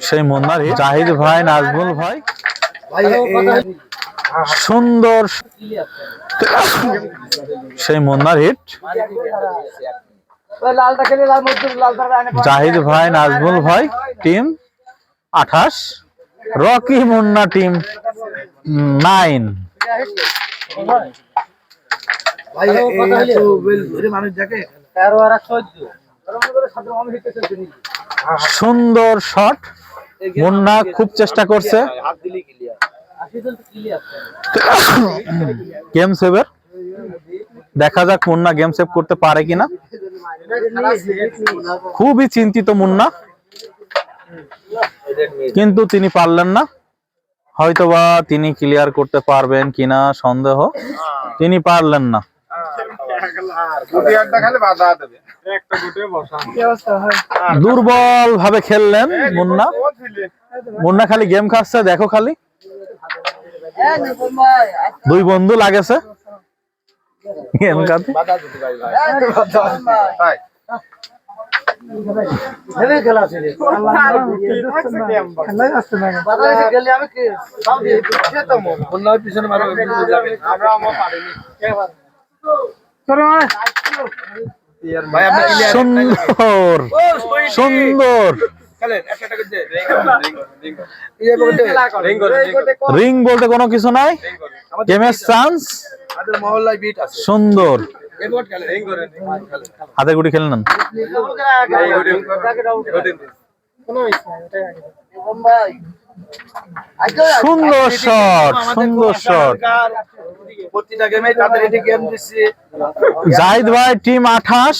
সেই মুন্নার hit। জাহিদ ভাই নাজমুল ভাই সুন্দর সেই মুন্নার হিট জাহিদ ভাই নাজমুল ভাই টিম আঠাশ রকি মুন্না টিম নাইন সুন্দর শট মুন্না খুব চেষ্টা করছে। গেম সেভের দেখা যাক মুন্না গেম সেভ করতে পারে কিনা। খুবই চিন্তিত মুন্না। কিন্তু তিনি পারলেন না। হয়তোবা তিনি ক্লিয়ার করতে পারবেন কিনা সন্দেহ। তিনি পারলেন না। দুর্বল ভাবে খেললেন মুন্না মুন্না খালি গেম খাচ্ছে দেখো খালি দুই বন্ধু লাগেছে গেম খাতে সুন্দর সুন্দর। রিং বলতে কোনো কিছু নাই? গেমের চান্স মহল্লায় বিট আছে সুন্দর। হাতে গুটি খেলে নেন। সুন্দর শট সুন্দর শট জাহিদ ভাই টিম আঠাশ।